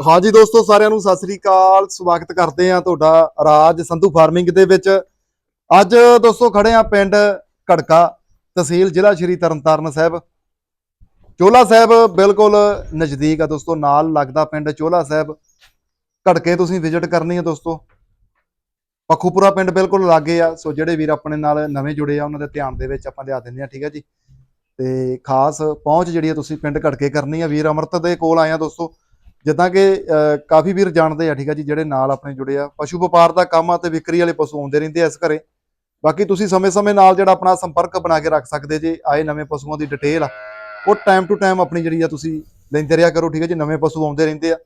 ਹਾਂਜੀ ਦੋਸਤੋ, ਸਾਰਿਆਂ ਨੂੰ ਸਤਿ ਸ੍ਰੀ ਅਕਾਲ। ਸਵਾਗਤ ਕਰਦੇ ਆ ਤੁਹਾਡਾ ਰਾਜ ਸੰਧੂ ਫਾਰਮਿੰਗ ਦੇ ਵਿੱਚ। ਅੱਜ ਦੋਸਤੋ, ਖੜੇ ਆ ਪਿੰਡ ਘੜਕਾ ਤਹਿਸੀਲ ਜ਼ਿਲ੍ਹਾ ਸ਼੍ਰੀ ਤਰਨਤਾਰਨ ਸਾਹਿਬ। ਚੋਲਾ ਸਾਹਿਬ ਬਿਲਕੁਲ ਨਜ਼ਦੀਕ ਆ ਦੋਸਤੋ, ਨਾਲ ਲੱਗਦਾ ਪਿੰਡ ਚੋਲਾ ਸਾਹਿਬ। ਘੜਕੇ ਤੁਸੀਂ ਵਿਜ਼ਿਟ ਕਰਨੀ ਹੈ ਦੋਸਤੋ। ਪੱਖੂਪੁਰਾ ਪਿੰਡ ਬਿਲਕੁਲ ਲਾਗੇ ਆ, ਸੋ ਜਿਹੜੇ ਵੀਰ ਆਪਣੇ ਨਾਲ ਨਵੇਂ ਜੁੜੇ ਆ, ਉਹਨਾਂ ਦੇ ਧਿਆਨ ਦੇ ਵਿੱਚ ਆਪਾਂ ਲਿਆ ਦਿੰਦੇ ਆ ਠੀਕ ਹੈ ਜੀ। ਤੇ ਖਾਸ ਪਹੁੰਚ ਜਿਹੜੀ ਆ ਤੁਸੀਂ ਪਿੰਡ ਘੜਕੇ ਕਰਨੀ ਆ, ਵੀਰ ਅਮਰਤ ਦੇ ਕੋਲ ਆਏ ਆ ਦੋਸਤੋ। ਜਿੱਦਾਂ ਕਿ ਕਾਫੀ ਵੀਰ ਜਾਣਦੇ ਆ, ਠੀਕ ਆ ਜੀ, ਜਿਹੜੇ ਨਾਲ ਆਪਣੇ ਜੁੜੇ ਆ। ਪਸ਼ੂ ਵਪਾਰ ਦਾ ਕੰਮ ਆ ਤੇ ਵਿਕਰੀ ਵਾਲੇ ਪਸ਼ੂ ਆਉਂਦੇ ਰਹਿੰਦੇ ਆ ਇਸ ਘਰੇ। ਬਾਕੀ ਤੁਸੀਂ ਸਮੇਂ-ਸਮੇਂ ਨਾਲ ਜਿਹੜਾ ਆਪਣਾ ਸੰਪਰਕ ਬਣਾ ਕੇ ਰੱਖ ਸਕਦੇ ਜੇ, ਆਏ ਨਵੇਂ ਪਸ਼ੂਆਂ ਦੀ ਡਿਟੇਲ ਆ। ਉਹ ਟਾਈਮ ਟੂ ਟਾਈਮ ਆਪਣੀ ਜਿਹੜੀ ਆ ਤੁਸੀਂ ਲੈਂਦੇ ਰਿਹਾ ਕਰੋ, ਠੀਕ ਹੈ ਜੀ, ਨਵੇਂ ਪਸ਼ੂ ਆਉਂਦੇ ਰਹਿੰਦੇ ਆ।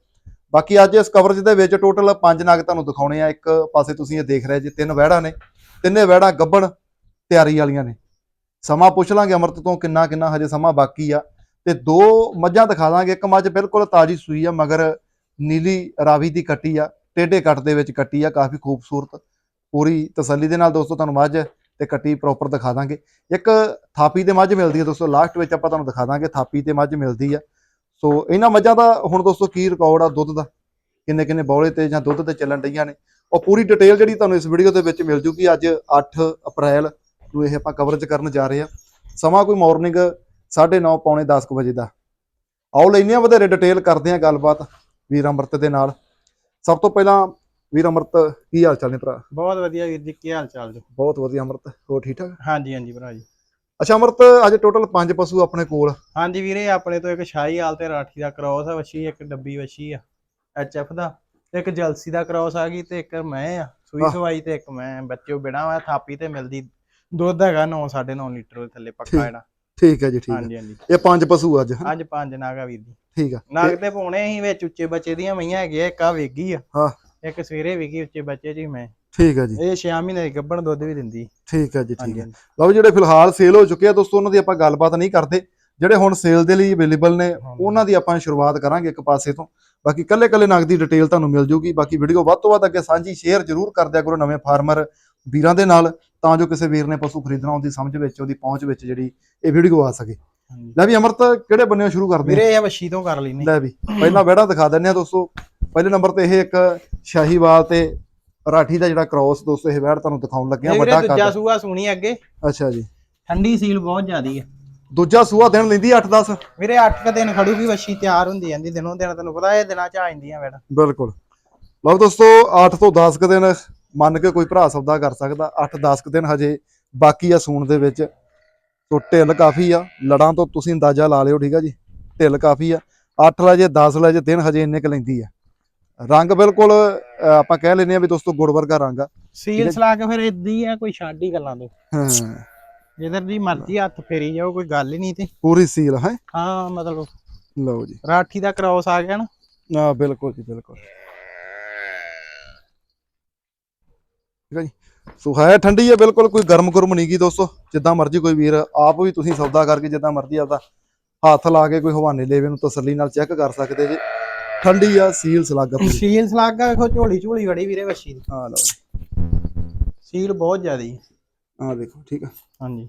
ਬਾਕੀ ਅੱਜ ਇਸ ਕਵਰੇਜ ਦੇ ਵਿੱਚ ਟੋਟਲ ਪੰਜ ਨਾਗ ਤੁਹਾਨੂੰ ਦਿਖਾਉਣੇ ਆ। ਇੱਕ ਪਾਸੇ ਤੁਸੀਂ ਇਹ ਦੇਖ ਰਹੇ ਜੀ, ਤਿੰਨ ਵਹਿੜਾਂ ਨੇ। ਤਿੰਨੇ ਵਹਿੜਾਂ ਗੱਬਣ ਤਿਆਰੀ ਵਾਲੀਆਂ ਨੇ। ਸਮਾਂ ਪੁੱਛ ਲਾਂਗੇ, ਅਮਰਤ ਤੋਂ ਕਿੰਨਾ ਕਿੰਨਾ ਹਜੇ ਸਮਾਂ ਬਾਕੀ ਆ। ਤੇ ਦੋ ਮੱਝਾਂ ਦਿਖਾ ਦਾਂਗੇ। ਇੱਕ ਮੱਝ ਬਿਲਕੁਲ ਤਾਜੀ ਸੂਈ ਆ, ਮਗਰ ਨੀਲੀ ਰਾਵੀ ਦੀ ਕੱਟੀ ਆ, ਟੇਢੇ ਕੱਟ ਦੇ ਵਿੱਚ ਕੱਟੀ ਆ, ਕਾਫੀ ਖੂਬਸੂਰਤ ਪੂਰੀ ਤਸੱਲੀ ਦੇ ਨਾਲ ਦੋਸਤੋ ਤੁਹਾਨੂੰ ਮੱਝ ਤੇ ਕੱਟੀ ਪ੍ਰੋਪਰ ਦਿਖਾ ਦਾਂਗੇ। ਇੱਕ ਥਾਪੀ ਤੇ ਮੱਝ ਮਿਲਦੀ ਹੈ ਦੋਸਤੋ ਲਾਸਟ ਵਿੱਚ ਆਪਾਂ ਤੁਹਾਨੂੰ ਦਿਖਾ ਦਾਂਗੇ, ਥਾਪੀ ਤੇ ਮੱਝ ਮਿਲਦੀ ਆ। ਸੋ ਇਹਨਾਂ ਮੱਝਾਂ ਦਾ ਹੁਣ ਦੋਸਤੋ ਕੀ ਰਿਕਾਰਡ ਆ ਦੁੱਧ ਦਾ? ਕਿੰਨੇ ਕਿੰਨੇ ਬੌਲੇ ਤੇ ਜਾਂ ਦੁੱਧ ਤੇ ਚੱਲਣ ਡਈਆਂ ਨੇ? ਉਹ ਪੂਰੀ ਡਿਟੇਲ ਜਿਹੜੀ ਤੁਹਾਨੂੰ ਇਸ ਵੀਡੀਓ ਦੇ ਵਿੱਚ ਮਿਲ ਜੂਗੀ ਅੱਜ 8 ਅਪ੍ਰੈਲ ਨੂੰ ਇਹ ਆਪਾਂ ਕਵਰੇਜ ਕਰਨ ਜਾ ਰਹੇ ਆ। ਸਮਾਂ ਕੋਈ ਮਾਰਨਿੰਗ 9:30 ਪੌਣੇ 10 ਕੁ ਵਜੇ ਦਾ। ਆਓ ਲੈਨੇ ਆ ਵਧੇਰੇ ਡਿਟੇਲ ਕਰਦੇ ਆ ਗੱਲਬਾਤ ਵੀਰ ਅੰਮ੍ਰਿਤ ਦੇ ਨਾਲ। ਸਭ ਤੋਂ ਪਹਿਲਾਂ ਵੀਰ ਅੰਮ੍ਰਿਤ ਕੀ ਹਾਲ ਚਾਲ ਨੇ ਭਰਾ? ਬਹੁਤ ਵਧੀਆ ਵੀਰ ਜੀ ਕੀ ਹਾਲ ਚਾਲ ਜੀ? ਬਹੁਤ ਵਧੀਆ ਅੰਮ੍ਰਿਤ ਹੋਰ ਠੀਕ ਠਾਕ? ਹਾਂਜੀ ਹਾਂਜੀ ਭਰਾ ਜੀ। ਅੱਛਾ ਅੰਮ੍ਰਿਤ ਅੱਜ ਟੋਟਲ 5 ਪਸ਼ੂ ਆਪਣੇ ਕੋਲ। ਹਾਂਜੀ ਵੀਰੇ ਆਪਣੇ ਤੋਂ ਇੱਕ ਸ਼ਾਹੀ ਹਾਲ ਤੇ ਰਾਠੀ ਦਾ ਕ੍ਰੋਸ ਆ ਵੱਛੀ ਇੱਕ ਡੱਬੀ ਵੱਛੀ ਆ ਐਚਐਫ ਦਾ ਇੱਕ ਜਲਸੀ ਦਾ ਕ੍ਰੋਸ ਆ ਗਈ ਤੇ ਇੱਕ ਮੈਂ ਆ ਸੂਈ। ਸਵਾਈ ਤੇ ਇੱਕ ਮੈਂ ਬੱਚੇ ਬਿਨਾ ਵਾ ਥਾਪੀ ਤੇ ਮਿਲਦੀ ਦੁੱਧ ਹੈਗਾ 9 9.5 ਲੀਟਰ ਦੇ ਥੱਲੇ। ਪੱਕਾ ਜਿਹੜਾ। ਠੀਕ ਹੈ ਜੀ ਠੀਕ ਹੈ। ਹਾਂਜੀ ਇਹ ਪੰਜ ਪਸ਼ੂ ਅੱਜ ਹੈਂ? ਅੱਜ ਪੰਜ ਨਾਗਾ ਵੀਰ ਜੀ। ਠੀਕ ਆ। ਨਾਗ ਤੇ ਪਾਉਣੇ ਅਸੀਂ ਵਿੱਚ ਉੱਚੇ ਬੱਚੇ ਦੀਆਂ ਮਈਆਂ ਹੈਗੀਆਂ ਇੱਕ ਆ ਵੇਗੀ ਆ। ਹਾਂ। ਇੱਕ ਸਵੇਰੇ ਵੇਗੀ ਉੱਚੇ ਬੱਚੇ ਜੀ ਮੈਂ। ਠੀਕ ਹੈ ਜੀ। ਇਹ 6 ਮਹੀਨੇ ਦੀ ਗੱਭਣ ਦੁੱਧ ਵੀ ਦਿੰਦੀ। ਠੀਕ ਹੈ ਜੀ ਠੀਕ ਹੈ ਹਾਂਜੀ ਲਓ ਜਿਹੜੇ ਫਿਲਹਾਲ ਸੇਲ ਹੋ ਚੁੱਕੇ ਆ ਦੋਸਤੋ ਉਹਨਾਂ ਦੀ ਆਪਾਂ ਗੱਲਬਾਤ ਨਹੀਂ ਕਰਦੇ। ਜਿਹੜੇ ਹੁਣ ਸੇਲ ਦੇ ਲਈ ਅਵੇਲੇਬਲ ਨੇ ਉਹਨਾਂ ਦੀ ਆਪਾਂ ਸ਼ੁਰੂਆਤ ਕਰਾਂਗੇ ਇੱਕ ਪਾਸੇ ਤੋਂ। ਬਾਕੀ ਕੱਲੇ ਕੱਲੇ ਨਗ ਦੀ ਡਿਟੇਲ ਤੁਹਾਨੂੰ ਮਿਲ ਜੂਗੀ। ਬਾਕੀ ਵੀਡੀਓ ਵੱਧ ਤੋਂ ਵੱਧ ਅੱਗੇ ਸਾਂਝੀ ਸ਼ੇਅਰ ਜ਼ਰੂਰ ਕਰ ਦਿਆ ਕਰੋ ਨਵੇਂ ਫਾਰਮਰ ਵੀਰਾਂ ਦੇ ਨਾਲ ਤਾਂ ਜੋ ਕਿਸੇ ਵੀਰ ਨੇ ਪਸ਼ੂ ਖਰੀਦਣਾ ਉਹਦੀ ਸਮਝ ਵਿੱਚ ਉਹਦੀ ਪਹੁੰਚ ਵਿੱਚ ਜਿਹੜੀ ਇਹ ਵੀਡੀਓ ਆ ਸਕੇ। ਲੈ ਵੀ ਅਮਰਤ ਕਿਹੜੇ ਬੰਨਿਓ ਸ਼ੁਰੂ ਕਰਦੇ ਵੀਰੇ ਇਹ ਵੱਛੀ ਤੋਂ ਕਰ ਲੈਨੇ ਲੈ ਵੀ ਪਹਿਲਾਂ ਵਿਹੜਾ ਦਿਖਾ ਦਿੰਨੇ ਆ ਦੋਸਤੋ। ਪਹਿਲੇ ਨੰਬਰ ਤੇ ਇਹ ਇੱਕ ਸ਼ਾਹੀਵਾਲ ਤੇ ਰਾਠੀ ਦਾ ਜਿਹੜਾ ਕ੍ਰਾਸ ਦੋਸਤੋ ਇਹ ਵੈੜ ਤੁਹਾਨੂੰ ਦਿਖਾਉਣ ਲੱਗੇ ਆ ਇਹ ਵੱਡਾ ਵੀਰੇ ਦੂਜਾ ਸੂਆ ਸੁਣੀ ਅੱਗੇ। ਅੱਛਾ ਜੀ। ਠੰਡੀ ਸੀਲ ਬਹੁਤ ਜ਼ਿਆਦੀ ਹੈ ਦੂਜਾ ਸੂਆ ਦਿਨ ਲੈਂਦੀ 8-10 ਵੀਰੇ 8 ਕ ਦਿਨ ਖੜੂਗੀ ਵੱਛੀ ਤਿਆਰ ਹੁੰਦੀ ਜਾਂਦੀ ਦਿਨੋਂ ਦਿਨ ਤੈਨੂੰ ਪਤਾ ਇਹ ਦਿਨਾਂ ਚ ਆ ਜਾਂਦੀਆਂ ਵੈੜ ਬਿਲਕੁਲ। ਲਓ ਦੋਸਤੋ 8 ਤੋਂ 10 ਕੁ ਦਿਨ ਮੰਨ ਕੇ ਕੋਈ ਭਰਾ ਸੌਦਾ ਕਰ ਸਕਦਾ 8-10 ਕੁ ਦਿਨ ਹਜੇ ਬਾਕੀ ਆ ਸੂਣ ਦੇ ਵਿੱਚ। ਤੋ ਢਿੱਲ ਕਾਫੀ ਆ ਲੜਾਂ ਤੋਂ ਤੁਸੀਂ ਅੰਦਾਜ਼ਾ ਲਾ ਲਿਓ ਠੀਕ ਆ ਜੀ? ਢਿੱਲ ਕਾਫੀ ਆ 8 ਲੈ ਜੇ 10 ਲੈ ਜੇ ਦਿਨ ਹਜੇ ਇੰਨੇ ਕ ਲੈਂਦੀ ਆ। ਰੰਗ ਬਿਲਕੁਲ ਆਪਾਂ ਕਹਿ ਲੈਨੇ ਆ ਵੀ ਦੋਸਤੋ ਗੁੜ ਵਰਗਾ ਰੰਗ ਆ। ਸੀਲ ਸਲਾ ਕੇ ਫਿਰ ਇਦਾਂ ਆ ਕੋਈ ਛੱਡ ਹੀ ਗੱਲਾਂ ਤੋਂ। ਹਾਂ। ਜਿੱਧਰ ਦੀ ਮਰਜ਼ੀ ਹੱਥ ਫੇਰੀ ਜਾਓ ਕੋਈ ਗੱਲ ਹੀ ਨਹੀਂ ਤੇ। ਪੂਰੀ ਸੀਲ ਹੈ? ਹਾਂ ਮਤਲਬ ਲਓ ਜੀ। ਰਾਠੀ ਦਾ ਕ੍ਰਾਸ ਆ ਗਿਆ ਨਾ। ਆ ਬਿਲਕੁਲ ਜੀ ਬਿਲਕੁਲ। ਠੀਕ ਹੈ ਜੀ? ਸੋ ਹੈ ਠੰਡੀ ਹੈ ਬਿਲਕੁਲ ਕੋਈ ਗਰਮ ਗੁਰਮ ਨਹੀਂ ਗੀ ਦੋਸਤੋ ਜਿੱਦਾਂ ਮਰਜ਼ੀ ਕੋਈ ਵੀਰ ਆਪ ਵੀ ਤੁਸੀਂ ਸੌਦਾ ਕਰਕੇ ਜਿੱਦਾਂ ਮਰਜ਼ੀ ਆਪਦਾ ਹੱਥ ਲਾ ਕੇ ਕੋਈ ਹਵਾਨੇ ਲੇਵੇ ਨੂੰ ਤਸੱਲੀ ਨਾਲ ਚੈੱਕ ਕਰ ਸਕਦੇ ਜੀ। ਠੰਡੀ ਆ ਸੀਲ ਸਲਾਗਾ ਸੀਲ ਸਲਾਗਾ ਵੇਖੋ ਝੋਲੀ ਝੋਲੀ ਵੜੀ ਵੀਰੇ ਵੱਛੀ ਦੀ। ਆ ਲਓ ਜੀ। ਸੀਲ ਬਹੁਤ ਜ਼ਿਆਦੀ। ਆ ਦੇਖੋ ਠੀਕ ਆ। ਹਾਂਜੀ।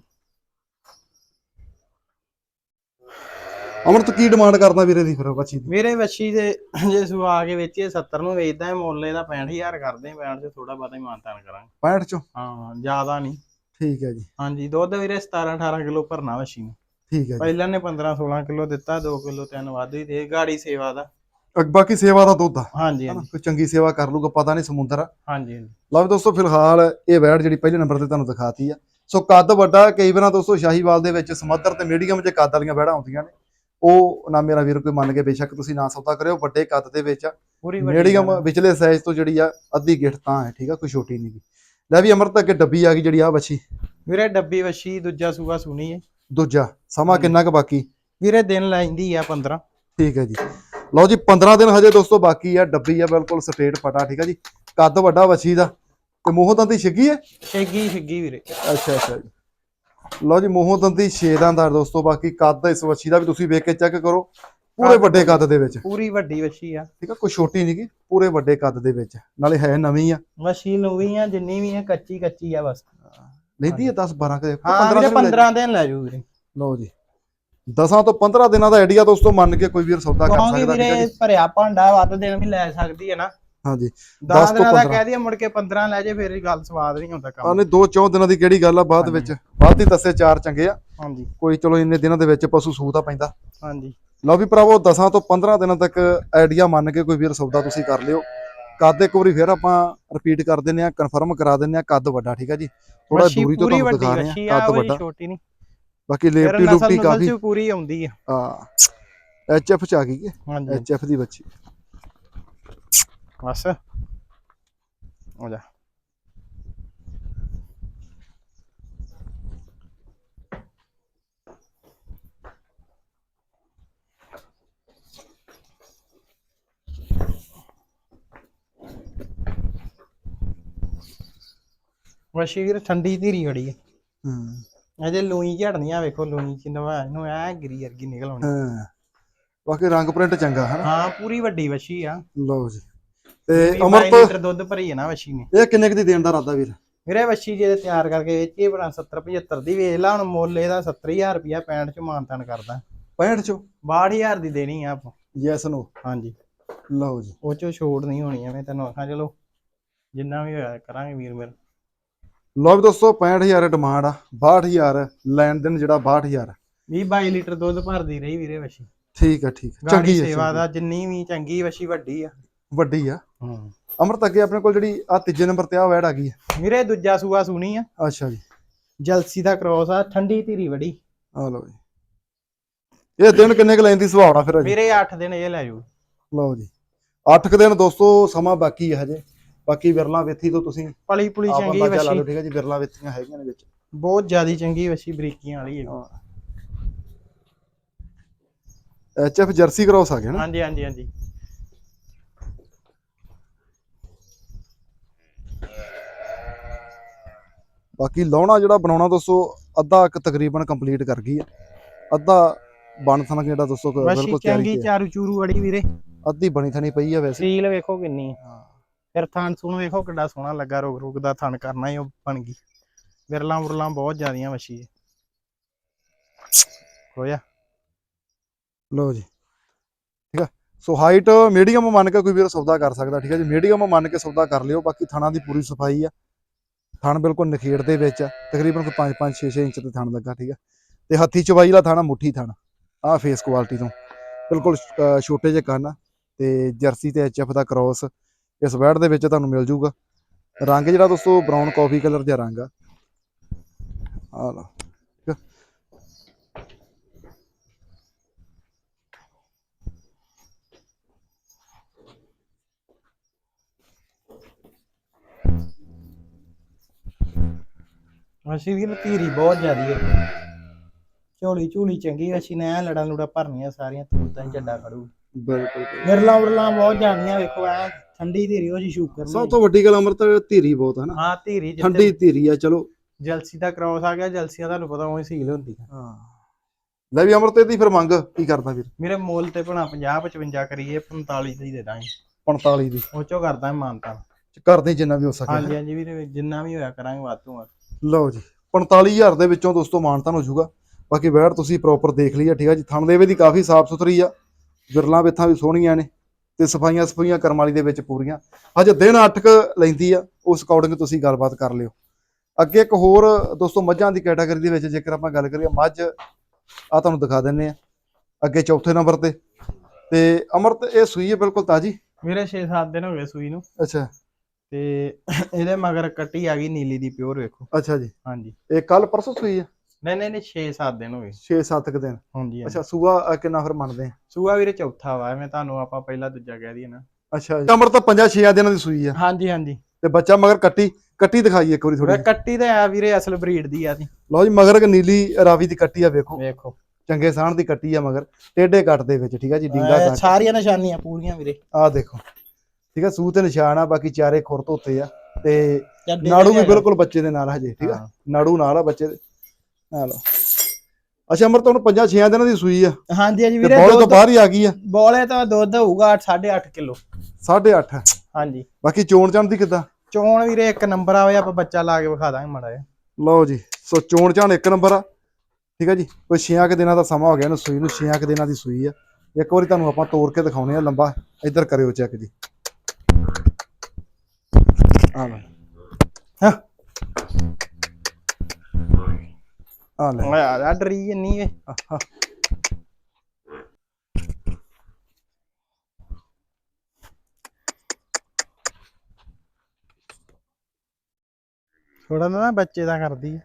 ਅਮਰਤ ਕੀ ਡਿਮਾਂਡ ਕਰਦਾ ਵੀਰੇ ਦੀ ਫਿਰ ਬੱਚੀ ਦੀ? ਵੀਰੇ ਵੱਛੀ ਦੇ ਜੇ ਸੁਆ ਕੇ ਵੇਚੀਏ 70 ਨੂੰ ਵੇਚਦਾ ਹੈ ਮੁੱਲ ਇਹਦਾ 65000 ਕਰਦੇ 65 ਚ ਥੋੜਾ ਬਹੁਤਾ ਹੀ ਮਾਨਤਾਨ ਕਰਾਂਗੇ। 65 ਚੋਂ? ਹਾਂ ਜ਼ਿਆਦਾ ਨਹੀਂ। ਠੀਕ ਹੈ ਜੀ। ਹਾਂਜੀ ਦੁੱਧ ਵੀਰੇ 17 18 ਕਿਲੋ ਭਰਨਾ ਵੱਛੀ ਨੂੰ। ਠੀਕ ਹੈ ਜੀ। ਪਹਿਲਾਂ ਨੇ 15 16 ਕਿਲੋ ਦਿੱਤਾ 2 ਕਿਲੋ ਤਿੰਨ ਵੱਧ ਹੀ ਦੇ ਗਾੜੀ ਸੇਵਾ ਦਾ। ਬਾਕੀ ਸੇਵਾ ਦਾ ਦੁੱਧ ਆ। ਹਾਂਜੀ ਕੋਈ ਚੰਗੀ ਸੇਵਾ ਕਰ ਲੂਗਾ ਪਤਾ ਨਹੀਂ ਸਮੁੰਦਰ ਆ। ਹਾਂਜੀ। ਲਓ ਦੋਸਤੋ ਫਿਲਹਾਲ ਇਹ ਵੈੜ ਜਿਹੜੀ ਪਹਿਲੇ ਨੰਬਰ ਤੇ ਤੁਹਾਨੂੰ ਦਿਖਾਤੀ ਆ। ਸੋ ਕੱਦ ਵੱਡਾ ਕਈ ਵਾਰਾਂ ਦੋਸਤੋ ਸ਼ਾਹੀਵਾਲ ਦੇ ਵਿੱਚ ਸਮੱਦਰ ਤੇ ਮੀਡੀਅਮ ਚ ਕੱਦ ਵਾਲੀਆਂ ਵੈੜਾਂ ਆਉਂਦੀਆਂ ਨੇ। ਉਹ ਨਾ ਮੇਰਾ ਵੀਰ ਕੋਈ ਮੰਨ ਕੇ ਬੇਸ਼ੱਕ ਤੁਸੀਂ ਨਾ ਸੌਦਾ ਕਰਿਓ ਵੱਡੇ ਕੱਦ ਦੇ ਵਿੱਚ ਮੀਡੀਅਮ। ਵਿਚਲੇ ਸਾਈਜ਼ ਤੋਂ ਜਿਹੜੀ ਆ ਅੱਧੀ ਗਿੱਠ ਤਾਂ ਹੈ ਠੀਕ ਆ ਕੋਈ ਛੋਟੀ ਨਹੀਂ ਗੀ। ਲੈ ਵੀ ਅਮਰਤ ਅੱਗੇ ਡੱਬੀ ਆ ਗਈ ਜਿਹੜੀ ਆ ਬੱਚੀ ਵੀਰੇ ਡੱਬੀ ਵੱਛੀ ਦੂਜਾ ਸੂਆ ਸੁਣੀ ਹੈ ਦੂਜਾ ਸਮਾਂ ਕਿੰਨਾ ਕੁ ਬਾਕੀ? ਵੀਰੇ ਦਿਨ ਲੈਂਦੀ ਆ 15 ਠੀਕ ਹੈ ਜੀ। ਲਓ ਜੀ 15 ਦਿਨ ਹਜੇ ਦੋਸਤੋ ਬਾਕੀ ਆ ਡੱਬੀ ਆ ਬਿਲਕੁਲ ਸਟੇਟ ਪਟਾ ਠੀਕ ਆ ਜੀ। ਕੱਦ ਵੱਡਾ ਬੱਚੀ ਦਾ। ਤੇ ਮੋਹ ਦੰਦੀ ਛਿੱਗੀ ਹੈ ਛੇਗੀ ਛੇਗੀ ਵੀਰੇ। ਅੱਛਾ ਅੱਛਾ ਜੀ। ਲਓ ਜੀ ਮੋਹ ਦੰਦੀ ਛੇਦਾਂ ਦਾ ਦੋਸਤੋ ਬਾਕੀ ਕੱਦ ਇਸ ਵੱਛੀ ਦਾ ਵੀ ਤੁਸੀਂ ਵੇਖ ਕੇ ਚੈੱਕ ਕਰੋ। ਪੂਰੇ ਵੱਡੇ ਕੱਦ ਦੇ ਵਿੱਚ। ਪੂਰੀ ਵੱਡੀ ਵੱਛੀ ਆ। ਠੀਕ ਆ ਕੋਈ ਛੋਟੀ ਨਹੀਂ ਗੀ ਪੂਰੇ ਵੱਡੇ ਕੱਦ ਦੇ ਵਿੱਚ। ਨਾਲੇ ਹੈ ਨਵੀਂ ਆ। ਵੱਛੀ ਨਵੀਂ ਆ ਜਿੰਨੀ ਵੀ ਆ ਕੱਚੀ ਕੱਚੀ ਆ ਬਸ। ਲੈਂਦੀ ਹੈ 10 12 ਕੇ ਹਾਂ ਵੀਰੇ 15 ਦਿਨ ਲੈ ਜੂ ਵੀਰੇ। ਲਓ ਜੀ। 10 ਤੋਂ 15 ਦਿਨਾਂ ਦਾ ਆਈਡੀਆ ਦੋਸਤੋ ਮੰਨ ਕੇ ਕੋਈ ਵੀਰ ਸੌਦਾ ਕਰ ਸਕਦਾ ਠੀਕ ਹੈ ਜੀ। ਭਰਿਆ ਭਾਂਡਾ ਵੱਧ ਦਿਨ ਵੀ ਲੈ ਸਕਦੀ ਹੈ ਨਾ। ਹਾਂਜੀ 10 ਦਸ ਤੋਂ ਦਿਨਾਂ ਦਾ 15 ਕਹਿ ਦਈਏ ਮੁੜ ਕੇ 15 ਲੈ ਜੇ ਫਿਰ ਗੱਲ ਸਵਾਦ ਨਹੀਂ ਹੁੰਦਾ ਕੰਮ। ਦੋ ਚੌਂ ਦਿਨਾਂ ਦੀ ਕਿਹੜੀ ਗੱਲ ਆ ਬਾਅਦ ਵਿੱਚ? ਬਾਅਦ ਹੀ ਦੱਸੇ ਚਾਰ ਚੰਗੇ ਆ। ਹਾਂਜੀ। ਕੋਈ ਚਲੋ ਇੰਨੇ ਦਿਨਾਂ ਦੇ ਵਿੱਚ ਪਸ਼ੂ ਸੂਤਾ ਪੈਂਦਾ। ਹਾਂਜੀ। ਲਓ ਵੀ ਭਰਾਵੋ 10 ਤੋਂ 15 ਦਿਨਾਂ ਤੱਕ ਆਈਡੀਆ ਮੰਨ ਕੇ ਕੋਈ ਵੀਰ ਸੌਦਾ ਤੁਸੀਂ ਕਰ ਲਿਓ। ਕੱਦ ਇੱਕ ਵਾਰੀ ਫਿਰ ਆਪਾਂ ਰਿਪੀਟ ਕਰ ਦਿੰਨੇ ਆ ਕਨਫਰਮ ਕਰਾ ਦਿੰਨੇ ਆ ਕੱਦ ਵੱਡਾ ਠੀਕ ਆ ਜੀ? ਥੋੜਾ ਦੂਰੀ ਤੋਂ ਤੁਹਾਨੂੰ ਦਿਖਾ ਰਹੇ ਆ ਕੱਦ ਵੱਡਾ। ਛੋਟੀ ਨਹੀਂ। ਬਾਕੀ ਲੇਪਟੀ ਨਸਲ ਕਾਫੀ। ਪੂਰੀ ਆਉਂਦੀ ਆ। ਹਾਂ। ਐਚ ਐਫ ਚ ਆ ਗਈ ਹਾਂਜੀ। ਐਚ ਐਫ ਦੀ ਬੱਚੀ। ਬਸ ਹੋ ਜਾ ਵਸ਼ੀ ਵੀਰ ਠੰਡੀ ਧੀਰੀ ਬੜੀ ਹੈ ਹਾਂ। ਅਜੇ ਲੂਈ ਝੜਨੀਆਂ ਵੇਖੋ ਲੂਈ ਚ ਨਵਾ ਇਹਨੂੰ ਐ ਗਿਰੀ ਵਰਗੀ ਨਿਕਲ ਆਉਣੀ। ਹਾਂ। ਬਾਕੀ ਰੰਗ ਪ੍ਰਿੰਟ ਚੰਗਾ ਹੈ ਨਾ ਹਾਂ ਪੂਰੀ ਵੱਡੀ ਵਸ਼ੀ ਆ। ਲਓ ਜੀ। ਤੇ ਵੀਹ ਅਮਰਤ ਲੀਟਰ ਦੁੱਧ ਭਰੀ ਹੈ ਨਾ ਵਸ਼ੀ ਨੇ। ਇਹ ਕਿੰਨੇ ਕੁ ਦੀ ਦੇਣ ਦਾ ਇਰਾਦਾ ਵੀਰ? ਵੀਰੇ ਵੱਛੀ ਜੇ ਤਿਆਰ ਕਰਕੇ ਵੇਚੀ ਬਣਾ 70 75 ਦੀ ਵੇਚ ਲਾ ਹੁਣ ਮੁੱਲ ਇਹਦਾ 70000 ਰੁਪਿਆ 65 ਚ ਮਾਨਤਾਨ ਕਰਦਾ। 65 ਚੋਂ? 62000 ਦੀ ਦੇਣੀ ਆ ਆਪਾਂ। Yes no. ਹਾਂਜੀ। ਲਓ ਜੀ। ਉਹ ਚੋਂ ਛੋੜ ਨਹੀਂ ਹੋਣੀ ਐਵੇਂ ਤੈਨੂੰ ਆਖਾਂ ਚਲੋ ਜਿੰਨਾ ਵੀ ਹੋਇਆ ਕਰਾਂਗੇ ਵੀਰ ਮੇਰੇ। ਲਓ ਵੀ ਦੋਸਤੋ 65000 ਡਿਮਾਂਡ ਆ 62000 ਲੈਣ ਦੇਣ ਜਿਹੜਾ 62000 20 22 ਲੀਟਰ ਦੁੱਧ ਭਰਦੀ ਰਹੀ ਵੀਰੇ ਵੱਛੀ। ਠੀਕ ਆ ਠੀਕ ਆ। ਗਾੜੀ ਚੰਗੀ ਸੇਵਾ ਹੈ ਦਾ ਜਿੰਨੀ ਵੀ ਚੰਗੀ ਵੱਛੀ ਵੱਡੀ ਆ। ਵੱਡੀ ਆ। ਹੂੰ। ਅਮਰਤ ਅੱਗੇ ਆਪਣੇ ਕੋਲ ਜਿਹੜੀ ਆ ਤੀਜੇ ਨੰਬਰ ਤੇ ਆ ਵੈੜ ਆ ਗਈ ਆ। ਵੀਰੇ ਦੂਜਾ ਸੂਆ ਸੁਣੀ ਆ। ਅੱਛਾ ਜੀ। ਜਲਸੀ ਦਾ ਕ੍ਰੋਸ ਆ ਠੰਡੀ ਧੀਰੀ ਵੜੀ। ਆ ਲਓ ਜੀ। ਇਹ ਦਿਨ ਕਿੰਨੇ ਕੁ ਲੈਂਦੀ ਸੁਹਾਵਣਾ ਫਿਰ ਵੀਰੇ 8 ਦਿਨ ਇਹ ਲੈ ਜੂ ਲਓ ਜੀ। 8 ਕੁ ਦਿਨ ਦੋਸਤੋ ਸਮਾਂ ਬਾਕੀ ਹੈ ਹਜੇ। ਬਾਕੀ ਵਿਰਲਾ ਵੇਥੀ ਤੋਂ ਤੁਸੀਂ ਪਲੀ ਪੁਲੀ ਆਪ ਚੰਗੀ ਅੰਦਾਜ਼ਾ ਲਾ ਲਓ ਵੱਛੀ ਠੀਕ ਹੈ ਜੀ ਵਿਰਲਾ ਵੇਥੀਆਂ ਹੈਗੀਆਂ ਨੇ ਵਿੱਚ। ਬਹੁਤ ਜ਼ਿਆਦੀ ਚੰਗੀ ਵੱਛੀ ਬਰੀਕੀਆਂ ਵਾਲੀ ਹੈ। ਐਚ ਐਫ ਜਰਸੀ ਕ੍ਰੋਸ ਆ ਗਿਆ ਨਾ? ਹਾਂਜੀ ਹਾਂਜੀ ਹਾਂਜੀ। ਬਾਕੀ ਲਾਉਣਾ ਜਿਹੜਾ ਬਣਾਉਣਾ ਦੋਸਤੋ ਅੱਧਾ ਕੁ ਤਕਰੀਬਨ ਕੰਪਲੀਟ ਕਰ ਗਈ ਆ ਅੱਧਾ ਬਣ ਥਣਾ ਜਿਹੜਾ ਦੋਸਤੋ ਵਸ਼ੀ ਬਿਲਕੁਲ ਤਿਆਰੀ ਚੰਗੀ। ਚਾਰੂ ਚੂਰੂ ਵੜੀ ਵੀਰੇ। ਅੱਧੀ ਬਣੀ ਥਣੀ ਪਈ ਆ ਵੈਸੇ। ਸੀਲ ਵੇਖੋ ਕਿੰਨੀ ਹੈ। ਹਾਂ। ਫਿਰ ਥਣ ਸੁਣ ਵੇਖੋ ਕਿੱਡਾ ਸੋਹਣਾ ਲੱਗਾ ਰੋਗ ਰੋਗ ਦਾ ਥਣ ਕਰਨਾ ਹੀ ਉਹ ਬਣ ਗਈ। ਵਿਰਲਾਂ ਉਰਲਾਂ ਬਹੁਤ ਜ਼ਿਆਦੀਆਂ ਵਸ਼ੀ ਹੈ। ਹੋਇਆ ਲਓ ਜੀ। ਠੀਕ ਆ। ਸੋ ਹਾਈਟ ਮੀਡੀਅਮ ਮੰਨ ਕੇ ਕੋਈ ਵੀਰ ਸੌਦਾ ਕਰ ਸਕਦਾ ਠੀਕ ਹੈ ਜੀ। ਮੀਡੀਅਮ ਮੰਨ ਕੇ ਸੌਦਾ ਕਰ ਲਿਓ ਬਾਕੀ ਥਣਾ ਦੀ ਪੂਰੀ ਸਫ਼ਾਈ ਆ। ਥਣ ਬਿਲਕੁਲ ਨਖੇੜ ਦੇ ਵਿੱਚ ਆ, ਤਕਰੀਬਨ ਕੋਈ 5 5 6 6 ਇੰਚ ਤੇ ਥਣ ਲੱਗਾ, ਠੀਕ ਆ। ਤੇ ਹੱਥੀ ਚਵਾਈ ਵਾਲਾ ਥਾਣਾ ਮੁੱਠੀ ਥਣ, ਆ ਫੇਸ ਕੁਆਲਿਟੀ ਤੋਂ। ਬਿਲਕੁਲ ਛੋਟੇ ਜਿਹੇ ਕੰਨ ਤੇ ਜਰਸੀ ਤੇ ਐਚਐਫ ਦਾ ਕ੍ਰੋਸ ਇਸ ਵੈੜ ਦੇ ਵਿੱਚ ਤੁਹਾਨੂੰ ਮਿਲ ਜੂਗਾ। ਰੰਗ ਜਿਹੜਾ ਦੋਸਤੋ ਬਰਾਊਨ ਕਾਫੀ ਕਲਰ ਜਿਹਾ ਰੰਗ ਆ। ਆ ਲਓ। ਵਸ਼ੀ ਵੀਰ ਧੀਰੀ ਬਹੁਤ ਜ਼ਿਆਦੀ ਹੈ ਝੋਲੀ ਝੂਲੀ ਚੰਗੀ ਵਸ਼ੀ ਨੇ ਐ ਲੜਾਂ ਲੁੜਾ ਭਰਨੀਆਂ ਸਾਰੀਆਂ ਤੂਤਾਂ ਚੱਡਾ ਖੜੂ ਬਿਲਕੁਲ। ਵਿਰਲਾਂ ਉਰਲਾਂ ਬਹੁਤ ਜ਼ਿਆਦੀਆਂ ਵੇਖੋ ਐ ਠੰਡੀ ਧੀਰੀ ਉਹ ਜੀ ਸ਼ੂਕਰ ਸਭ ਤੋਂ ਵੱਡੀ ਗੱਲ ਅਮਰਤ ਧੀਰੀ ਬਹੁਤ ਹੈ ਨਾ। ਹਾਂ ਧੀਰੀ ਜਿੱਥੇ ਠੰਡੀ ਧੀਰੀ ਆ ਚਲੋ। ਜਲਸੀ ਦਾ ਕ੍ਰੋਸ ਆ ਗਿਆ ਜਲਸੀਆਂ ਤੁਹਾਨੂੰ ਪਤਾ ਉਹ ਸੀਲ ਹੁੰਦੀ ਹੈ। ਹਾਂ ਲੈ ਵੀ ਅਮਰਤ ਦੀ ਫਿਰ ਮੰਗ ਕੀ ਕਰਦਾ ਵੀਰ ਮੇਰੇ ਮੁੱਲ ਤੇ ਭਣਾ 50 55 ਕਰੀਏ 45 ਦੀ ਦੇ ਦਾਂਗੇ। 45 ਦੀ। ਉਹ ਚੋਂ ਕਰਦਾ ਮਾਨਤਾ। ਕਰਦੇ ਜਿੰਨਾ ਵੀ ਹੋ ਸਕੇ। ਹਾਂਜੀ ਹਾਂਜੀ ਵੀਰੇ ਜਿੰਨਾ ਵੀ ਹੋਇਆ ਕਰਾਂਗੇ ਵਾਧੂ ਆ। ਲਓ ਜੀ 45000 ਦੇ ਵਿੱਚੋਂ ਦੋਸਤੋ ਮਾਨਤਾਨ ਹੋ ਜਾਊਗਾ। ਬਾਕੀ ਵੈੜ ਤੁਸੀਂ ਪ੍ਰੋਪਰ ਦੇਖ ਲਈ ਆ ਠੀਕ ਆ ਜੀ? ਥਣ ਦੇਵੇ ਦੀ ਕਾਫੀ ਸਾਫ਼ ਸੁਥਰੀ ਆ ਵਿਰਲਾਂ ਵਿੱਥਾਂ ਵੀ ਸੋਹਣੀਆਂ ਨੇ ਤੇ ਸਫਾਈਆਂ ਸਫਾਈਆਂ ਕਰਮ ਵਾਲੀ ਦੇ ਵਿੱਚ ਪੂਰੀਆਂ। ਹਜੇ ਦਿਨ 8 ਕ ਲੈਂਦੀ ਆ ਉਸ ਅਕੋਰਡਿੰਗ ਤੁਸੀਂ ਗੱਲਬਾਤ ਕਰ ਲਿਓ। ਅੱਗੇ ਇੱਕ ਹੋਰ ਦੋਸਤੋ ਮੱਝਾਂ ਦੀ ਕੈਟਾਗਰੀ ਦੇ ਵਿੱਚ ਜੇਕਰ ਆਪਾਂ ਗੱਲ ਕਰੀਏ ਮੱਝ ਆ ਤੁਹਾਨੂੰ ਦਿਖਾ ਦਿੰਨੇ ਆ। ਅੱਗੇ ਚੌਥੇ ਨੰਬਰ ਤੇ। ਤੇ ਅਮਰਤ ਇਹ ਸੂਈ ਹੈ ਬਿਲਕੁਲ ਤਾਜੀ? ਵੀਰੇ 6-7 ਦਿਨ ਹੋ ਗਏ ਸੂਈ ਨੂੰ। ਅੱਛਾ। ਤੇ ਇਹਦੇ ਮਗਰ ਕੱਟੀ ਆ ਗਈ ਨੀਲੀ ਦੀ ਪਿਓਰ ਵੇਖੋ। ਅੱਛਾ ਜੀ। ਹਾਂਜੀ। ਇਹ ਕੱਲ ਪਰਸੋਂ ਸੂਈ ਆ? ਨਹੀਂ ਨਹੀਂ ਨਹੀਂ 6-7 ਦਿਨ ਹੋ ਗਏ। 6-7 ਕ ਦਿਨ। ਹਾਂਜੀ ਅੱਛਾ ਸੂਆ ਕਿੰਨਾ ਫਿਰ ਮੰਨਦੇ ਆ? ਸੂਆ ਵੀਰੇ ਚੌਥਾ ਵਾ ਐਵੇਂ ਤੁਹਾਨੂੰ ਆਪਾਂ ਪਹਿਲਾਂ ਦੂਜਾ ਕਹਿ ਦਈਏ ਨਾ। ਅੱਛਾ ਜੀ। ਅਮਰ ਤਾਂ 5-6 ਦਿਨਾਂ ਦੀ ਸੂਈ ਆ। ਹਾਂਜੀ ਹਾਂਜੀ। ਤੇ ਬੱਚਾ ਮਗਰ ਕੱਟੀ ਕੱਟੀ ਦਿਖਾਈ ਇੱਕ ਵਾਰੀ ਥੋੜੀ ਕੱਟੀ ਤੇ ਆ ਵੀਰੇ ਅਸਲ ਬਰੀਡ ਦੀ ਆ ਸੀ ਲਓ ਜੀ ਮਗਰ ਇੱਕ ਨੀਲੀ ਰਾਵੀ ਦੀ ਕੱਟੀ ਆ ਵੇਖੋ। ਵੇਖੋ। ਚੰਗੇ ਸਾਹਣ ਦੀ ਕੱਟੀ ਆ ਮਗਰ। ਟੇਡੇ ਕੱਟ ਦੇ ਵਿੱਚ ਠੀਕ ਆ ਜੀ ਡਿੰਗਾ ਸਾਰੀਆਂ ਨਿਸ਼ਾਨੀਆਂ ਪੂਰੀਆਂ ਵੀਰੇ। ਆ ਦੇਖੋ। ਠੀਕ ਆ ਸੂ ਤੇ ਨਿਸ਼ਾਨ ਆ ਬਾਕੀ ਚਾਰੇ ਖੁਰ ਧੋਤੇ ਆ। ਤੇ ਨਾੜੂ ਵੀ। ਬਿਲਕੁਲ ਬੱਚੇ ਦੇ ਨਾਲ ਹਜੇ ਠੀਕ ਆ। ਨਾੜੂ ਨਾਲ ਆ ਬੱਚੇ ਦੇ ਆ। ਲਓ ਅੱਛਾ ਅਮਰ ਤੁਹਾਨੂੰ 5-6 ਦਿਨਾਂ ਦੀ ਸੂਈ ਆ। ਹਾਂਜੀ ਹਾਂਜੀ ਵੀਰੇ ਬੋਲੇ ਤੋਂ ਬਾਹਰ ਹੀ ਆ ਗਈ ਆ। ਬੋਲੇ ਤਾਂ ਦੁੱਧ ਹੋਊਗਾ 8.5 ਕਿਲੋ। 8.5 ਹਾਂਜੀ। ਬਾਕੀ ਚੋਣ ਚਾਣ ਦੀ ਕਿੱਦਾਂ? ਚੋਣ ਵੀਰੇ ਇੱਕ ਨੰਬਰ ਆਵੇ ਆਪਾਂ ਬੱਚਾ ਲਾ ਕੇ ਵਿਖਾ ਦਾਂਗੇ ਮਾੜਾ ਲਓ ਜੀ ਸੋ ਚੋਣ ਚਾਣ ਇੱਕ ਨੰਬਰ ਆ। ਠੀਕ ਆ ਜੀ ਕੋਈ 6 ਕੁ ਦਿਨਾਂ ਦਾ ਸਮਾਂ ਹੋ ਗਿਆ ਇਹਨੂੰ ਸੂਈ ਨੂੰ 6 ਕੁ ਦਿਨਾਂ ਦੀ ਸੂਈ ਆ। ਇੱਕ ਵਾਰੀ ਤੁਹਾਨੂੰ ਆਪਾਂ ਤੋੜ ਕੇ ਦਿਖਾਉਣੇ ਆ ਲੰਬਾ ਇੱਧਰ ਕਰਿਓ ਚੈੱਕ ਜੀ। ਆ ਲੈ। ਹਾਂ। ਆ ਲੈ। ਓਏ ਆ ਜਾ ਡਰੀ ਜੰਨੀ ਵੇ ਆਹਾ। ਥੋੜਾ ਨਾ ਬੱਚੇ ਦਾ ਕਰਦੀ ਆ।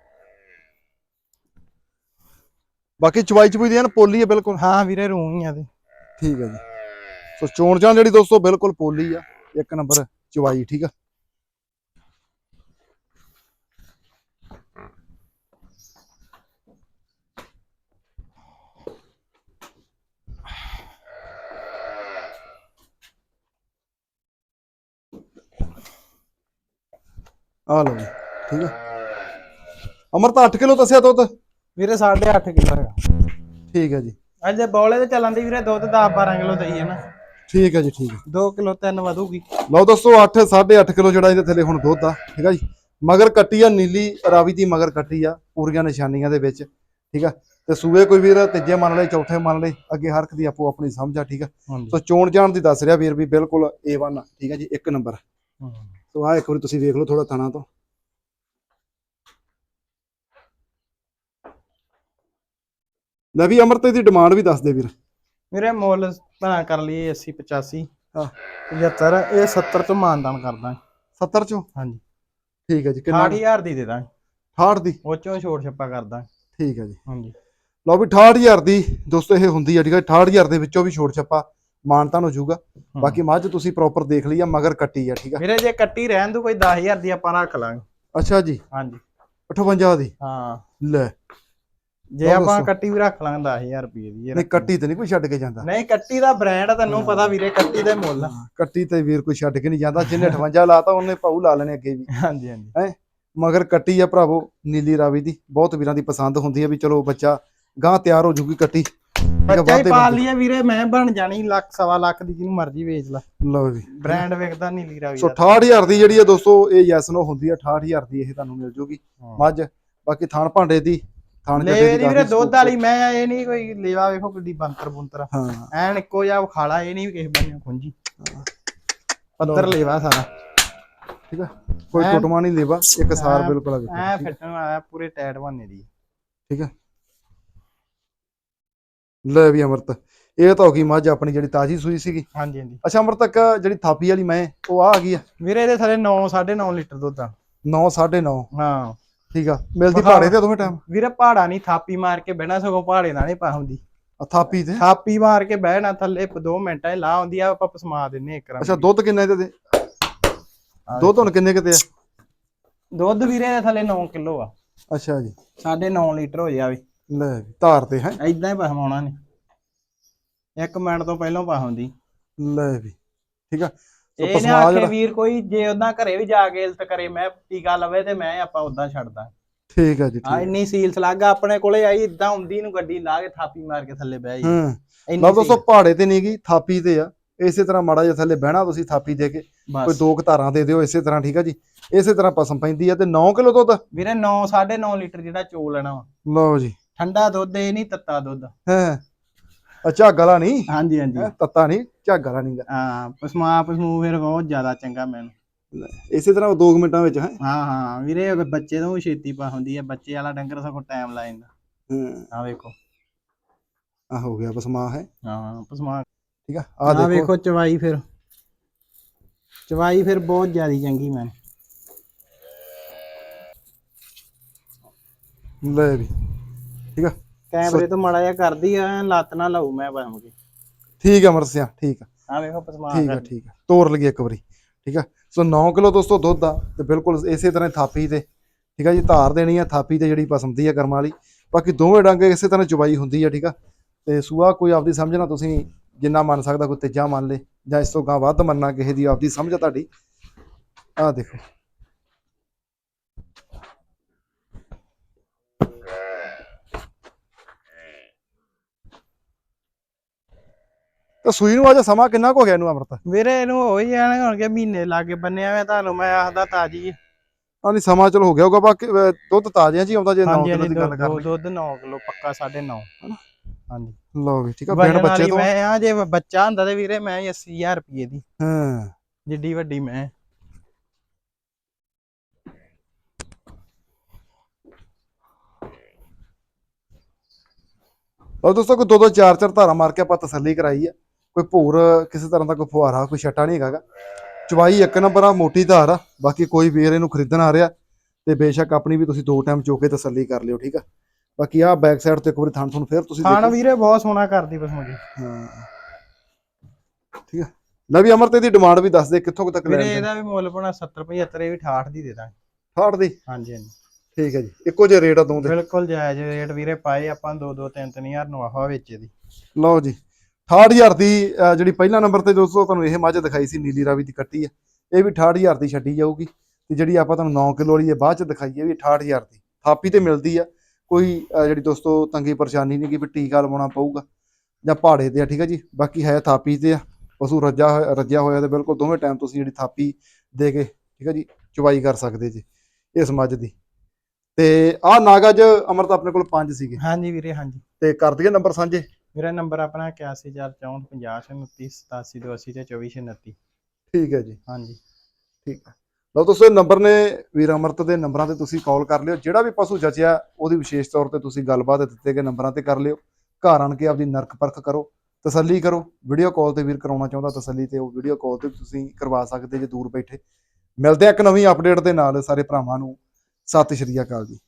ਬਾਕੀ ਚਵਾਈ ਚਵਾਈ ਦੀ ਐਨ ਪੋਲੀ ਹੈ ਬਿਲਕੁਲ। ਹਾਂ ਵੀਰੇ ਰੂਹ ਹੀ ਆ ਤੇ। ਠੀਕ ਹੈ ਜੀ। ਸੋ ਚੋਣ ਚਾਣ ਜਿਹੜੀ ਦੋਸਤੋ ਬਿਲਕੁਲ ਪੋਲੀ ਆ। ਇੱਕ ਨੰਬਰ ਚਵਾਈ ਠੀਕ ਆ? ਆ ਲਓ ਜੀ ਠੀਕ ਆ। ਅਮਰਤਾ 8 ਕਿਲੋ ਦੱਸਿਆ ਦੁੱਧ? ਵੀਰੇ 8.5 ਕਿਲੋ ਹੈਗਾ। ਠੀਕ ਹੈ ਜੀ। ਅੱਜ ਬੌਲੇ ਤੇ ਚੱਲਣ ਦੀ ਵੀਰੇ ਦੁੱਧ 10 12 ਕਿਲੋ ਦਈ ਹੈ ਨਾ। ਠੀਕ ਹੈ ਜੀ ਠੀਕ ਹੈ 2 ਕਿਲੋ ਤਿੰਨ ਵਧੂਗੀ। ਲਓ ਦੋਸਤੋ 8 8.5 ਕਿਲੋ ਜਿਹੜਾ ਇਹਦੇ ਥੱਲੇ ਹੁਣ ਦੁੱਧ ਆ ਠੀਕ ਆ ਜੀ। ਮਗਰ ਕੱਟੀ ਆ ਨੀਲੀ ਰਾਵੀ ਦੀ ਮਗਰ ਕੱਟੀ ਆ ਪੂਰੀਆਂ ਨਿਸ਼ਾਨੀਆਂ ਦੇ ਵਿੱਚ ਠੀਕ ਆ। ਤੇ ਸੂਏ ਕੋਈ ਵੀਰ ਤੀਜੇ ਮੰਨ ਲਏ ਚੌਥੇ ਮੰਨ ਲਏ ਅੱਗੇ ਹਰ ਇੱਕ ਦੀ ਆਪੋ ਆਪਣੀ ਸਮਝ ਆ ਠੀਕ ਆ। ਹਾਂਜੀ। ਸੋ ਚੋਣ ਜਾਣ ਦੀ ਦੱਸ ਰਿਹਾ ਵੀਰ ਵੀ ਬਿਲਕੁਲ A1 ਆ ਠੀਕ ਆ ਜੀ ਇੱਕ ਨੰਬਰ। ਸੋ ਆ ਇੱਕ ਵਾਰੀ ਤੁਸੀਂ ਵੇਖ ਲਓ ਥੋੜਾ ਥਣਾ ਤੋਂ। ਲੈ ਵੀ ਅਮਰਤ ਦੀ ਡਿਮਾਂਡ ਵੀ ਦੱਸ ਦੇ ਵੀਰ। ਵੀਰੇ ਮੁੱਲ ਭਣਾ ਕਰ ਲਈ 80 85 ਹਾਂ। 75 ਇਹ 70 ਤੋਂ ਮਾਨਦਾਨ ਕਰਦਾ। 70 ਚੋਂ? ਹਾਂਜੀ। ਠੀਕ ਹੈ ਜੀ ਕਿੰਨਾ? 60000 ਦੀ ਦੇ ਦਾਂ 68 ਦੀ? ਉਹ ਚੋਂ ਛੋੜ ਛੱਪਾ ਕਰਦਾ। ਠੀਕ ਹੈ ਜੀ। ਹਾਂਜੀ। ਲਓ ਵੀ 68000 ਦੀ ਦੋਸਤੋ ਇਹ ਹੁੰਦੀ ਆ ਠੀਕ ਹੈ 68000 ਦੇ ਵਿੱਚੋਂ ਵੀ ਛੋੜ ਛੱਪਾ। ਮਾਨਤਾਨ ਹੋ। ਜਾਊਗਾ ਬਾਕੀ ਮੱਝ ਤੁਸੀਂ ਪ੍ਰੋਪਰ ਦੇਖ ਲਈ ਆ ਮਗਰ ਕੱਟੀ ਆ ਠੀਕ ਆ? ਵੀਰੇ ਜੇ ਕੱਟੀ ਰਹਿਣ ਦੂ ਕੋਈ 10000 ਦੀ ਆਪਾਂ ਰੱਖ ਲਾਂਗੇ। ਅੱਛਾ ਜੀ। ਹਾਂਜੀ। 58 ਦੀ? ਹਾਂ। ਲੈ। ਜੇ ਆਪਾਂ। ਕੱਟੀ ਵੀ ਰੱਖ ਲਾਂਗੇ 10000 ਰੁਪਏ ਦੀ ਨਹੀਂ ਕੱਟੀ ਤੇ ਨਹੀਂ ਕੋਈ ਛੱਡ ਕੇ ਜਾਂਦਾ। ਨਹੀਂ ਕੱਟੀ ਦਾ ਬ੍ਰਾਂਡ ਆ ਤੈਨੂੰ ਪਤਾ ਵੀਰੇ ਕੱਟੀ ਦੇ ਮੁੱਲ। ਕੱਟੀ ਤੇ ਵੀਰ ਕੋਈ ਛੱਡ ਕੇ ਨਹੀਂ ਜਾਂਦਾ। ਜਿਹਨੇ 58 ਲਾਤਾ ਉਹਨੇ ਪਾਉ ਲਾ ਲੈਣੇ ਅੱਗੇ ਵੀ। ਹਾਂਜੀ ਹਾਂਜੀ। ਮਗਰ ਕੱਟੀ ਆ ਭਰਾਵੋ ਨੀਲੀ ਰਾਵੀ ਦੀ। ਬਹੁਤ ਵੀਰਾਂ ਦੀ ਪਸੰਦ ਹੁੰਦੀ ਆ ਵੀ ਚਲੋ ਬੱਚਾ ਗਾਂ ਤਿਆਰ ਹੋ ਜੂਗੀ ਕੱਟੀ। ਬੱਚਾ ਹੀ ਪਾਲ। ਲਈਏ ਵੀਰੇ ਮੈਂ ਬਣ ਜਾਣੀ ਲੱਖ ਸਵਾ ਲੱਖ ਦੀ ਜਿਹਨੂੰ ਮਰਜ਼ੀ ਵੇਚ ਲੈ। ਲਓ ਵੀ ਬ੍ਰਾਂਡ ਵੇਖਦਾ ਨਹੀਂ ਲੀਰਾ ਸੋ ਵੀਰ 68000 ਦੀ ਜਿਹੜੀ ਆ ਦੋਸਤੋ ਇਹ ਯੈਸ ਨੋ ਹੁੰਦੀ ਆ 68000 ਦੀ ਇਹ ਤੁਹਾਨੂੰ ਮਿਲ ਜੂਗੀ। ਮੱਝ ਬਾਕੀ ਥਾਣ ਭਾਂਡੇ ਦੀ ਥਾਣ ਗੱਡੇ ਦੀ ਵੀਰੇ ਦੁੱਧ ਵਾਲੀ ਮੈਂ ਇਹ ਨਹੀਂ ਕੋਈ ਲੇਵਾ ਵੇਖੋ ਕਿੱਡੀ ਬੰਤਰ ਬੁੰਤਰ ਹਾਂ। ਐਨ ਇੱਕੋ ਜਿਹਾ ਖਾਲਾ ਇਹ ਨਹੀਂ ਕਿਸੇ ਬੰਨੇ ਖੁੰਜੀ ਪੱਤਰ ਲੇਵਾ ਸਾਰਾ। ਠੀਕ ਆ? ਕੋਈ ਟੁੱਟਮਾ ਨਹੀਂ ਲੇਵਾ ਇੱਕ ਸਾਰ ਬਿਲਕੁਲ ਆ ਐ ਫਿੱਟਣ ਵਾਲਾ ਪੂਰੇ ਟਾਇਟ ਬੰਨੇ ਦੀ। ਠੀਕ ਆ? ਲੈ ਵੀ ਅਮਰਤ। ਇਹ ਤਾਂ ਹੋ ਗਈ ਮੱਝ ਆਪਣੀ ਜਿਹੜੀ ਤਾਜੀ ਸੂਈ ਸੀਗੀ। ਹਾਂਜੀ ਹਾਂਜੀ। ਅੱਛਾ ਅਮਰਤ ਤੱਕ ਜਿਹੜੀ ਥਾਪੀ ਵਾਲੀ ਮੈਂ ਉਹ ਆ ਆ ਗਈ ਆ? ਵੀਰੇ ਇਹਦੇ ਥਲੇ 9 9.5 ਲੀਟਰ ਦੁੱਧ ਆ। 9 9.5 ਹਾਂ। ਠੀਕ ਆ। ਮਿਲਦੀ। ਭਾੜੇ ਤੇ ਦੋਵੇਂ ਟਾਈਮ ਵੀਰੇ ਪਹਾੜਾ ਨਹੀਂ ਥਾਪੀ ਮਾਰ ਕੇ ਬਹਿਣਾ ਸਗੋਂ ਪਹਾੜੇ ਨਾਲ ਨਹੀਂ ਪਾਉਂਦੀ ਆ ਥਾਪੀ ਤੇ? ਥਾਪੀ ਮਾਰ ਕੇ ਬਹਿਣਾ ਥੱਲੇ 2 ਮਿੰਟਾਂ ਲਾ ਆਉਂਦੀ ਆ ਆਪਾਂ ਪਸਮਾ ਦਿੰਨੇ ਇੱਕ ਰਾਂ ਅੱਛਾ ਦੁੱਧ ਕਿੰਨਾ ਇਹਦੇ ਤੇ ਦੁੱਧ ਹੁਣ ਕਿੰਨੇ ਕਿਤੇ ਆ? ਦੁੱਧ ਵੀਰੇ ਦੇ ਥੱਲੇ 9 ਕਿਲੋ ਆ। ਅੱਛਾ ਜੀ। 9.5 ਲੀਟਰ ਹੋ ਜਾਵੇ। ਲੈ ਵੀ ਧਾਰ ਤੇ ਹੈ। ਐਦਾਂ ਹੀ ਪਸਮਾਉਣਾ ਨੇ। ਇੱਕ ਮਿੰਟ ਤੋਂ ਪਹਿਲਾਂ ਪਾਉਂਦੀ ਲੈ ਵੀ ਠੀਕ ਆ। ਸੋ ਇਹ ਨੇ ਪਸਮਾ ਆਖੇ ਜਿਹੜਾ ਵੀਰ ਕੋਈ ਜੇ ਉਹਨਾਂ ਘਰੇ ਵੀ ਜਾ ਕੇ ਇਲਤ ਕਰੇ ਮੈਂ ਟੀਕਾ ਲਵੇ ਤੇ ਮੈਂ ਆਪਾਂ ਉਦਾਂ ਛੱਡਦਾ ਠੀਕ ਆ ਜੀ ਆ ਠੀਕ ਇੰਨੀ ਸੀਲਸ ਲੱਗਾ ਆਪਣੇ ਕੋਲੇ ਆਈ ਇਦਾਂ ਹੁੰਦੀ ਨੂੰ ਗੱਡੀ ਲਾ ਕੇ ਥਾਪੀ ਮਾਰ ਕੇ ਥੱਲੇ ਬਹਿ ਜੀ ਹੂੰ। ਲਓ ਦੋਸਤੋ ਸੀਲ, ਪਹਾੜੇ ਤੇ ਨਹੀਂ ਗਈ ਥਾਪੀ ਤੇ ਆ। ਇਸੇ ਤਰ੍ਹਾਂ ਮਾੜਾ ਜਿਹਾ ਥੱਲੇ ਬਹਿਣਾ ਤੁਸੀਂ ਥਾਪੀ ਦੇ ਕੇ। ਕੋਈ ਦੋ ਕੁ ਧਾਰਾਂ ਦੇ ਦਿਓ ਇਸੇ ਤਰ੍ਹਾਂ ਠੀਕ ਆ ਜੀ। ਇਸੇ ਤਰ੍ਹਾਂ ਪਸਮ ਪੈਂਦੀ ਆ ਤੇ 9 ਕਿਲੋ ਦੁੱਧ? ਵੀਰੇ 9 9.5 ਲੀਟਰ ਜਿਹੜਾ ਚੋ ਲੈਣਾ ਵਾ। ਲਓ ਜੀ। ਠੰਡਾ ਦੁੱਧ ਇਹ ਨਹੀਂ ਤੱਤਾ ਦੁੱਧ। ਹੈ। ਅੱਛਾ ਗਲਾ ਨਹੀਂ? ਹਾਂਜੀ ਹਾਂਜੀ। ਹੈਂ, ਤੱਤਾ ਨਹੀਂ ਝੱਗ ਵਾਲਾ ਨਹੀਂ ਗਾ। ਹਾਂ ਪਸਮਾ ਪਸਮੂ ਫਿਰ ਬਹੁਤ ਜ਼ਿਆਦਾ ਚੰਗਾ ਮੈਨੂੰ। ਇਸੇ ਤਰ੍ਹਾਂ 2 ਮਿੰਟਾਂ ਵਿੱਚ ਹੈ। ਹਾਂ ਹਾਂ ਵੀਰੇ ਅਗਰ ਬੱਚੇ ਤੋਂ ਛੇਤੀ ਪਾ ਹੁੰਦੀ ਆ ਬੱਚੇ ਵਾਲਾ ਡੰਗਰ ਸਗੋਂ ਟਾਈਮ ਲਾ ਜਾਂਦਾ ਆ ਵੇਖੋ। ਆ ਹੋ ਗਿਆ ਬਸਮਾ ਹੈ। ਹਾਂ ਪਸਮਾ ਠੀਕ ਆ ਆ ਆ ਦੇਖੋ। ਵੇਖੋ ਚਵਾਈ ਫਿਰ। ਚਵਾਈ ਫਿਰ ਬਹੁਤ ਜ਼ਿਆਦੀ ਚੰਗੀ ਮੈਂ ਲੈ ਵੀ। ਠੀਕ ਆ? ਕੈਮਰੇ ਤੋਂ ਮਾੜਾ ਜਿਹਾ ਕਰਦੀ ਆ ਲੱਤ ਨਾ ਲਾਉ ਮੈਂ ਪਾਵਾਂਗੀ ਠੀਕ ਆ ਮਰਸਿਆ ਠੀਕ ਆ। ਆ ਵੇਖੋ ਪਸਮਾ ਠੀਕ ਆ ਠੀਕ ਆ। ਤੋੜ ਲਈਏ ਇੱਕ ਵਾਰੀ ਠੀਕ ਆ? ਸੋ 9 ਕਿਲੋ ਦੋਸਤੋ ਦੁੱਧ ਆ ਤੇ ਬਿਲਕੁਲ ਇਸੇ ਤਰ੍ਹਾਂ ਹੀ ਥਾਪੀ ਤੇ ਠੀਕ ਆ ਜੀ? ਧਾਰ ਦੇਣੀ ਆ ਥਾਪੀ ਤੇ ਜਿਹੜੀ ਪਸੰਦੀ ਆ ਕਰਮ ਵਾਲੀ। ਬਾਕੀ ਦੋਵੇਂ ਡੰਗ ਇਸੇ ਤਰ੍ਹਾਂ ਚੁਬਾਈ ਹੁੰਦੀ ਆ ਠੀਕ ਆ? ਤੇ ਸੂਆ ਕੋਈ ਆਪਦੀ ਸਮਝਣਾ ਤੁਸੀਂ ਜਿੰਨਾ ਮੰਨ ਸਕਦਾ ਕੋਈ ਤੀਜਾ ਮੰਨ ਲੇ ਜਾਂ ਇਸ ਤੋਂ ਗਾਂ ਵੱਧ ਮੰਨਣਾ ਕਿਸੇ ਦੀ ਆਪਦੀ ਸਮਝ ਆ ਤੁਹਾਡੀ। ਆ ਦੇਖੋ। ਤਾਂ ਸੂਈ ਨੂੰ ਅਜੇ ਸਮਾਂ ਕਿੰਨਾ ਕੁ ਹੋ ਗਿਆ ਇਹਨੂੰ ਅਮਰਤ? ਵੀਰੇ ਇਹਨੂੰ ਹੋਈ ਜਾਣੇ ਹੁਣ ਕਿ ਮਹੀਨੇ ਲਾਗੇ ਬੰਨਿਆ ਹੋਇਆ ਤੁਹਾਨੂੰ ਮੈਂ ਆਖਦਾ ਤਾਜੀ ਹਾਂ ਨਹੀਂ ਸਮਾਂ ਚਲੋ ਹੋ ਗਿਆ ਹੋਊਗਾ ਬਾਕੀ ਅਹ, ਦੁੱਧ ਤਾਜ਼ਿਆਂ ਜੀ ਆਉਂਦਾ ਜੇ 9 ਹਾਂਜੀ ਕਿਲੋ ਹਾਂਜੀ ਦੀ ਗੱਲ ਕਰ ਦੁੱਧ ਲਈ ਦੁੱਧ 9 ਕਿਲੋ ਪੱਕਾ 9.5 ਹਾਂਜੀ। ਲਓ ਵੀ ਠੀਕ ਆ ਬਿਨ ਵਜਨ ਬੱਚੇ ਵਾਲੀ ਤੋਂ। ਮੈਂ ਆ ਜੇ ਬੱਚਾ ਹੁੰਦਾ ਤੇ ਵੀਰੇ ਮੈਂ 80000 ਰੁਪਏ ਦੀ। ਹਾਂ। ਜਿੱਡੀ ਵੱਡੀ ਮੈਂ। ਲਓ ਦੋਸਤੋ ਕੋਈ ਦੋ ਦੋ ਚਾਰ ਚਾਰ ਧਾਰਾ ਮਾਰ ਕੇ ਆਪਾਂ ਤਸੱਲੀ ਕਰਾਈ ਆ। ਕੋਈ ਭੂਰ ਕਿਸੇ ਤਰ੍ਹਾਂ ਦਾ ਕੋਈ ਫੁਹਾਰਾ ਕੋਈ ਛੱਟਾ ਨਹੀਂ ਹੈਗਾਗਾ। ਚਵਾਈ ਇੱਕ ਨੰਬਰ ਆ ਮੋਟੀ ਧਾਰ ਆ। ਬਾਕੀ ਕੋਈ ਵੀਰ ਇਹਨੂੰ ਖਰੀਦਣ ਆ ਰਿਹਾ ਤੇ ਬੇਸ਼ੱਕ ਆਪਣੀ ਵੀ ਤੁਸੀਂ ਦੋ ਟਾਈਮ ਚੋ ਕੇ ਤਸੱਲੀ ਕਰ ਲਿਓ ਠੀਕ ਆ? ਬਾਕੀ ਆ ਬੈਕ ਸਾਈਡ ਤੇ ਇੱਕ ਵਾਰੀ ਥਣ ਤੁਹਾਨੂੰ ਫੇਰ ਤੁਸੀਂ ਦੇਖੋ। ਵੀਰੇ ਬਹੁਤ ਸੋਹਣਾ ਕਰਦੀ ਬਸ ਮੁੰਡੀ ਹਾਂ। ਠੀਕ ਆ? ਲੈ ਵੀ ਅਮਰ ਤੇ ਦੀ ਡਿਮਾਂਡ ਵੀ ਦੱਸ ਦੇ ਕਿੱਥੋਂ ਤੱਕ ਵੀਰੇ ਲੈਣ ਇਹਦਾ ਵੀ ਮੁੱਲ ਪਣਾ 70 75 ਇਹ ਵੀ 68 ਦੀ ਦੇ ਦਾਂਗੇ। 68 ਦੀ? ਹਾਂਜੀ ਹਾਂਜੀ। ਠੀਕ ਹੈ ਜੀ। ਇੱਕੋ ਜਿਹੇ ਰੇਟ ਆ ਦੋ ਦੇ। ਬਿਲਕੁਲ ਜਾਇਜ਼ ਰੇਟ ਵੀਰੇ ਪਾਏ ਆਪਾਂ 2 2 3 3000 ਨੂੰ ਆਹਾ ਵਿੱਚ ਦੀ। ਲਓ ਜੀ। 68000 ਦੀ ਜਿਹੜੀ ਪਹਿਲਾ ਨੰਬਰ ਤੇ ਦੋਸਤੋ ਤੁਹਾਨੂੰ ਇਹ ਮੱਝ ਦਿਖਾਈ ਸੀ ਨੀਲੀ ਰਾਵੀ ਦੀ ਕੱਟੀ ਆ ਇਹ ਵੀ 68000 ਦੀ ਛੱਡੀ ਜਾਊਗੀ ਤੇ ਜਿਹੜੀ ਆਪਾਂ ਤੁਹਾਨੂੰ 9 ਕਿਲੋ ਵਾਲੀ ਇਹ ਬਾਅਦ ਚ ਦਿਖਾਈ ਹੈ ਵੀ 68000 ਦੀ ਥਾਪੀ ਤੇ ਮਿਲਦੀ ਆ ਕੋਈ ਜਿਹੜੀ ਦੋਸਤੋ ਤੰਗੀ ਪਰੇਸ਼ਾਨੀ ਨਹੀਂ ਕਿ ਵੀ ਟੀਕਾ ਲਵਾਉਣਾ ਪਊਗਾ ਜਾਂ ਪਹਾੜੇ ਤੇ ਆ ਠੀਕ ਹੈ ਜੀ ਬਾਕੀ ਹੈ ਥਾਪੀ ਤੇ ਆ ਪਸ਼ੂ ਰੱਜਾ ਰੱਜਿਆ ਹੋਇਆ ਤੇ ਬਿਲਕੁਲ ਦੋਵੇਂ ਟਾਈਮ ਤੁਸੀਂ ਜਿਹੜੀ ਥਾਪੀ ਦੇ ਕੇ ਠੀਕ ਹੈ ਜੀ ਚੁਵਾਈ ਕਰ ਸਕਦੇ ਜੀ ਇਸ ਮੱਝ ਦੀ। ਤੇ ਆਹ ਨਾਗਜ ਅਮਰਤ ਆਪਣੇ ਕੋਲ ਪੰਜ ਸੀਗੇ। ਹਾਂਜੀ ਵੀਰੇ ਹਾਂਜੀ। ਤੇ ਕਰ ਦਈਏ ਨੰਬਰ ਸਾਂਝੇ। ਮੇਰਾ ਨੰਬਰ ਆਪਣਾ 814450 ਤੇ 2429 ਠੀਕ ਹੈ ਜੀ। ਹਾਂਜੀ। ਠੀਕ ਹੈ। ਲਓ ਦੋਸਤੋ ਨੰਬਰ ਨੇ ਵੀਰ ਅਮਰਤ ਦੇ ਨੰਬਰਾਂ ਤੇ ਤੁਸੀਂ ਕਾਲ ਕਰ ਲਿਓ। ਜਿਹੜਾ ਵੀ ਪਸ਼ੂ ਜਚਿਆ, ਉਹਦੀ ਵਿਸ਼ੇਸ਼ ਤੌਰ ਤੇ ਤੁਸੀਂ ਗੱਲਬਾਤ ਦਿੱਤੇ ਗਏ ਨੰਬਰਾਂ ਤੇ ਕਰ ਲਿਓ। ਘਰ ਆਣ ਕੇ ਆਪਦੀ ਨਰਕ ਪਰਖ ਕਰੋ, ਤਸੱਲੀ ਕਰੋ। ਵੀਡੀਓ ਕਾਲ ਤੇ ਵੀਰ ਕਰਾਉਣਾ ਚਾਹੁੰਦਾ ਤਸੱਲੀ ਤੇ ਉਹ ਵੀਡੀਓ ਕਾਲ ਤੇ ਤੁਸੀਂ ਕਰਵਾ ਸਕਦੇ ਜੇ ਦੂਰ ਬੈਠੇ। ਮਿਲਦੇ ਆ ਇੱਕ ਨਵੀਂ ਅਪਡੇਟ ਦੇ ਨਾਲ ਸਾਰੇ ਭਰਾਵਾਂ ਨੂੰ। ਸਤਿ ਸ਼੍ਰੀ ਅਕਾਲ ਜੀ।